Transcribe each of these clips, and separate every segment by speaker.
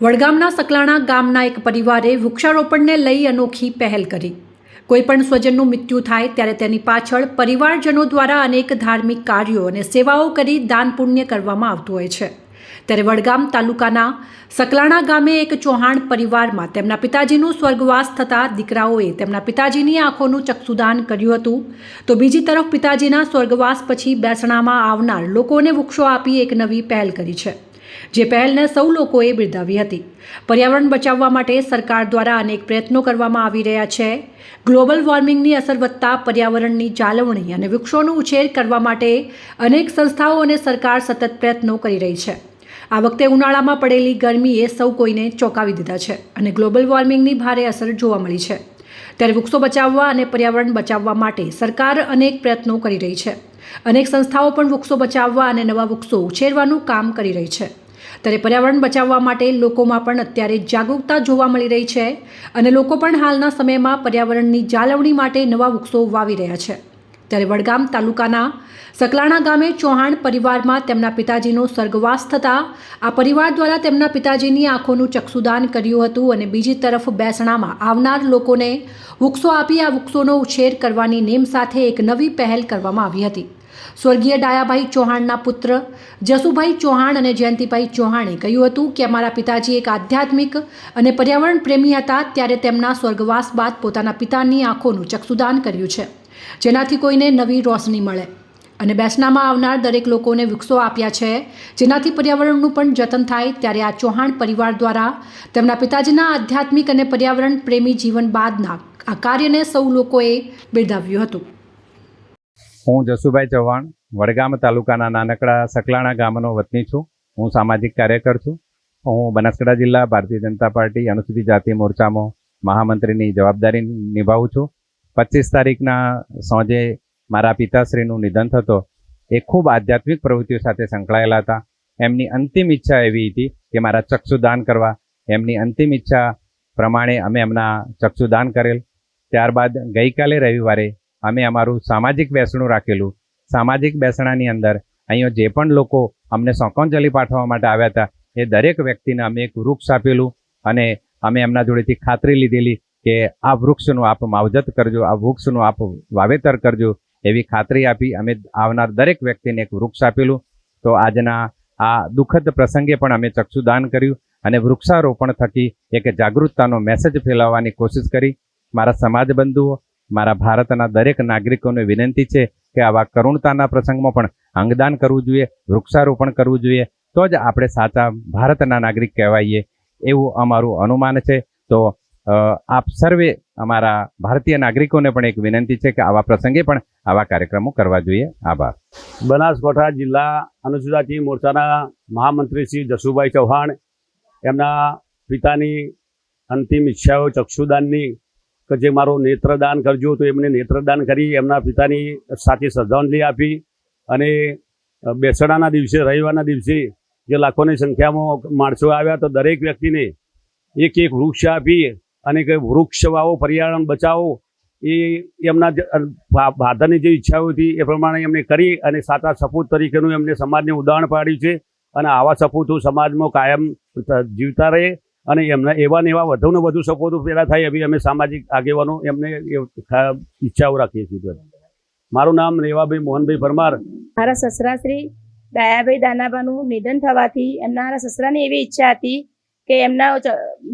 Speaker 1: વડગામના સકલાણા ગામના એક પરિવારે વૃક્ષારોપણને લઈ અનોખી પહેલ કરી. કોઈપણ સ્વજનનું મૃત્યુ થાય ત્યારે તેની પાછળ પરિવારજનો દ્વારા અનેક ધાર્મિક કાર્યો અને સેવાઓ કરી દાન પુણ્ય કરવામાં આવતું હોય છે. ત્યારે વડગામ તાલુકાના સકલાણા ગામે એક ચૌહાણ પરિવારમાં તેમના પિતાજીનું સ્વર્ગવાસ થતાં દીકરાઓએ તેમના પિતાજીની આંખોનું ચક્ષુદાન કર્યું હતું. તો બીજી તરફ પિતાજીના સ્વર્ગવાસ પછી બેસણામાં આવનાર લોકોને વૃક્ષો આપી એક નવી પહેલ કરી છે. જે પહેલને સૌ લોકોએ બિરદાવી હતી. પર્યાવરણ બચાવવા માટે સરકાર દ્વારા અનેક પ્રયત્નો કરવામાં આવી રહ્યા છે. ગ્લોબલ વોર્મિંગની અસર વધતા પર્યાવરણની જાળવણી અને વૃક્ષોનો ઉછેર કરવા માટે અનેક સંસ્થાઓ અને સરકાર સતત પ્રયત્નો કરી રહી છે. આ વખતે ઉનાળામાં પડેલી ગરમીએ સૌ કોઈને ચોંકાવી દીધા છે અને ગ્લોબલ વોર્મિંગની ભારે અસર જોવા મળી છે. ત્યારે વૃક્ષો બચાવવા અને પર્યાવરણ બચાવવા માટે સરકાર અનેક પ્રયત્નો કરી રહી છે. અનેક સંસ્થાઓ પણ વૃક્ષો બચાવવા અને નવા વૃક્ષો ઉછેરવાનું કામ કરી રહી છે. ત્યારે પર્યાવરણ બચાવવા માટે લોકોમાં પણ અત્યારે જાગૃતતા જોવા મળી રહી છે અને લોકો પણ હાલના સમયમાં પર્યાવરણની જાળવણી માટે નવા વૃક્ષો વાવી રહ્યા છે. ત્યારે વડગામ તાલુકાના સકલાણા ગામે ચૌહાણ પરિવારમાં તેમના પિતાજીનો સ્વર્ગવાસ થતાં આ પરિવાર દ્વારા તેમના પિતાજીની આંખોનું ચક્ષુદાન કર્યું હતું અને બીજી તરફ બેસણામાં આવનાર લોકોને વૃક્ષો આપી આ વૃક્ષોનો ઉછેર કરવાની નેમ સાથે એક નવી પહેલ કરવામાં આવી હતી. સ્વર્ગીય ડાયાભાઈ ચૌહાણના પુત્ર જસુભાઈ ચૌહાણ અને જયંતિભાઈ ચૌહાણે કહ્યું હતું કે અમારા પિતાજી એક આધ્યાત્મિક અને પર્યાવરણ પ્રેમી હતા ત્યારે તેમના સ્વર્ગવાસ બાદ પોતાના પિતાની આંખોનું ચક્ષુદાન કર્યું છે. જેનાથી કોઈને નવી રોશની મળે. અને બેસનામાં આવનાર દરેક લોકોને વૃક્ષો આપ્યા છે. જેનાથી પર્યાવરણનું પણ જતન થાય ત્યારે આ ચૌહાણ પરિવાર દ્વારા તેમના પિતાજીના આધ્યાત્મિક અને પર્યાવરણ પ્રેમી જીવન બાદના આ કાર્યને સૌ લોકોએ બિરદાવ્યું હતું.
Speaker 2: હું જસુભાઈ ચૌહાણ, વડગામ તાલુકાના નાનકડા સકલાણા ગામનો વતની છું. હું સામાજિક કાર્યકર છું. હું બનાસકાંઠા જિલ્લા ભારતીય જનતા પાર્ટી અનુસૂચિત જાતિ મોરચામાં મહામંત્રીની જવાબદારી નિભાવું છું. પચીસ તારીખના સાંજે મારા પિતાશ્રીનું નિધન થતો એ ખૂબ આધ્યાત્મિક પ્રવૃત્તિઓ સાથે સંકળાયેલા હતા. એમની અંતિમ ઈચ્છા એવી હતી કે મારા ચક્ષુદાન કરવા. એમની અંતિમ ઈચ્છા પ્રમાણે અમે એમના ચક્ષુદાન કરેલ. ત્યારબાદ ગઈકાલે રવિવારે અમે અમારું સામાજિક બેસણું રાખેલું. સામાજિક બેસણાની અંદર અહીંયા જે પણ લોકો અમને શોકોંજલિ પાઠવવા માટે આવ્યા હતા, એ દરેક વ્યક્તિને અમે એક વૃક્ષ આપેલું અને અમે એમના જોડેથી ખાતરી લીધેલી કે આ વૃક્ષનું આપ માવજત કરજો, આ વૃક્ષનું આપ વાવેતર કરજો એવી ખાતરી આપી અમે આવનાર દરેક વ્યક્તિને એક વૃક્ષ આપેલું. તો આજના આ દુઃખદ પ્રસંગે પણ અમે ચક્ષુદાન કર્યું અને વૃક્ષારોપણ થકી એક જાગૃતતાનો મેસેજ ફેલાવવાની કોશિશ કરી. મારા સમાજ બંધુઓ મારા ભારતના દરેક નાગરિકોને વિનંતી છે કે આવા કરુણતાના પ્રસંગમાં પણ અંગદાન કરવું જોઈએ, વૃક્ષારોપણ કરવું જોઈએ. તો જ આપણે સાચા ભારતના નાગરિક કહેવાઈએ એવું અમારું અનુમાન છે. તો આપ સર્વે અમારા ભારતીય નાગરિકોને પણ એક વિનંતી છે કે આવા પ્રસંગે પણ આવા કાર્યક્રમો કરવા જોઈએ. આભાર.
Speaker 3: બનાસકાંઠા જિલ્લા અનુસૂચિત મોરચાના મહામંત્રી શ્રી જસુભાઈ ચૌહાણ, એમના પિતાની અંતિમ ઈચ્છાઓ ચક્ષુદાનની કે જે મારું નેત્રદાન કરજો તો એમને નેત્રદાન કરી, એમના પિતાની સાથે શ્રદ્ધાંજલિ આપી અને બેસણાના દિવસે, રવિવારના દિવસે જે લાખોની સંખ્યામાં માણસો આવ્યા તો દરેક વ્યક્તિને એક એક વૃક્ષ આપી અને કે વૃક્ષ વાવો પર્યાવરણ બચાવો, એ એમના ભાદરની જે ઈચ્છાઓ હતી એ પ્રમાણે એમને કરી અને સાચા સપૂત તરીકેનું એમને સમાજને ઉદાહરણ પાડ્યું છે અને આવા સપૂતો સમાજમાં કાયમ જીવતા રહે અને એમના એવા ને એવા વધુ ને વધુ સપોતો પેલા થાય એવી અમે સામાજિક આગેવાનો એમને ઈચ્છાઓ રાખીએ છીએ મારું નામ રેવાભાઈ મોહનભાઈ પરમાર.
Speaker 4: મારા સસરાશ્રી દયાભાઈ દાનાબાનું નિધન થવાથી એમના મારા સસરાની એવી ઈચ્છા હતી કે એમના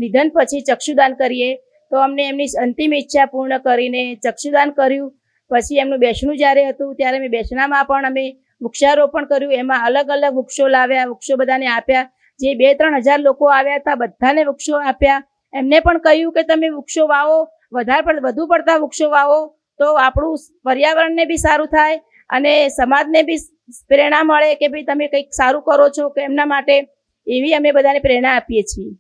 Speaker 4: નિધન પછી ચક્ષુદાન કરીએ. તો અમને એમની અંતિમ ઈચ્છા પૂર્ણ કરીને ચક્ષુદાન કર્યું. પછી એમનું બેસણું જ્યારે હતું ત્યારે અમે બેસણામાં પણ અમે વૃક્ષારોપણ કર્યું. એમાં અલગ અલગ વૃક્ષો લાવ્યા, વૃક્ષો બધાને આપ્યા. જે બે, ત્રણ હજાર લોકો આવ્યા હતા, બધાને વૃક્ષો આપ્યા. એમને પણ કહ્યું કે તમે વૃક્ષો વાવો, વધારે પડ વધુ પડતા વૃક્ષો વાવો, તો આપણું પર્યાવરણને બી સારું થાય અને સમાજને બી પ્રેરણા મળે કે ભાઈ તમે કંઈક સારું કરો છો, કે એમના માટે એવી અમે બધાને પ્રેરણા આપીએ છીએ.